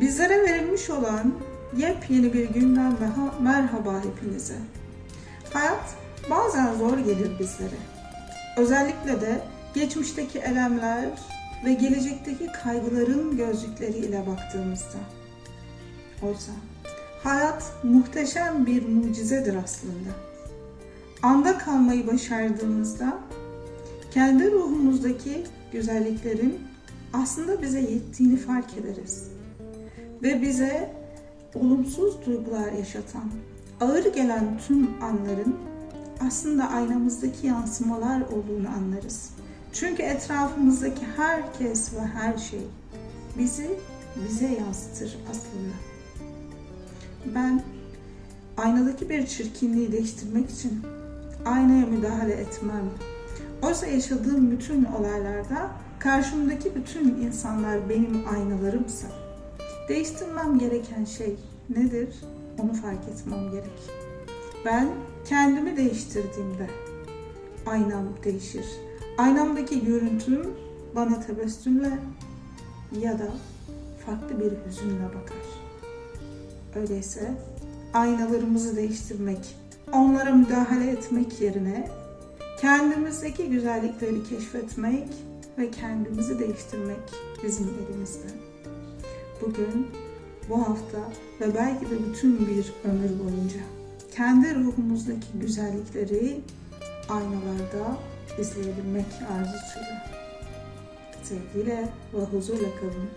Bizlere verilmiş olan yepyeni bir günden meha- merhaba hepinize. Hayat bazen zor gelir bizlere. Özellikle de geçmişteki elemler ve gelecekteki kaygıların gözlükleriyle baktığımızda. Oysa hayat muhteşem bir mucizedir aslında. Anda kalmayı başardığımızda kendi ruhumuzdaki güzelliklerin aslında bize yettiğini fark ederiz. Ve bize olumsuz duygular yaşatan, ağır gelen tüm anların aslında aynamızdaki yansımalar olduğunu anlarız. Çünkü etrafımızdaki herkes ve her şey bizi bize yansıtır aslında. Ben aynadaki bir çirkinliği değiştirmek için aynaya müdahale etmem. Oysa yaşadığım bütün olaylarda karşımdaki bütün insanlar benim aynalarımsa değiştirmem gereken şey nedir? Onu fark etmem gerek. Ben kendimi değiştirdiğimde aynam değişir. Aynamdaki görüntüm bana tebessümle ya da farklı bir hüzünle bakar. Öyleyse aynalarımızı değiştirmek, onlara müdahale etmek yerine kendimizdeki güzellikleri keşfetmek ve kendimizi değiştirmek bizim elimizde. Bugün, bu hafta ve belki de bütün bir ömür boyunca kendi ruhumuzdaki güzellikleri aynalarda izleyebilmek arzusuyla. Sevgiyle ve huzurla kalın.